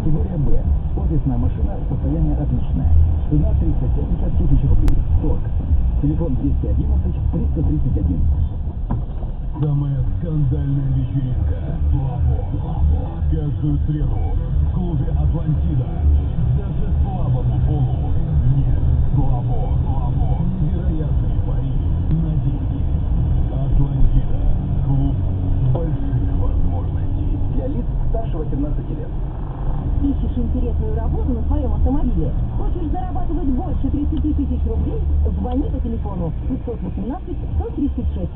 Категория Б. Офисная машина, состояние отличное. Цена 370 тысяч рублей. Торг. Телефон 211 331. Самая скандальная вечеринка. Каждую среду в клубе Атлантида. Даже слабому полу нет слабо. Невероятные пари на деньги. Атлантида. Клуб больших возможностей. Для лиц старше 18 лет. Ищешь интересную работу на своем автомобиле? Хочешь зарабатывать больше 30 тысяч рублей? Звони по телефону 518 136.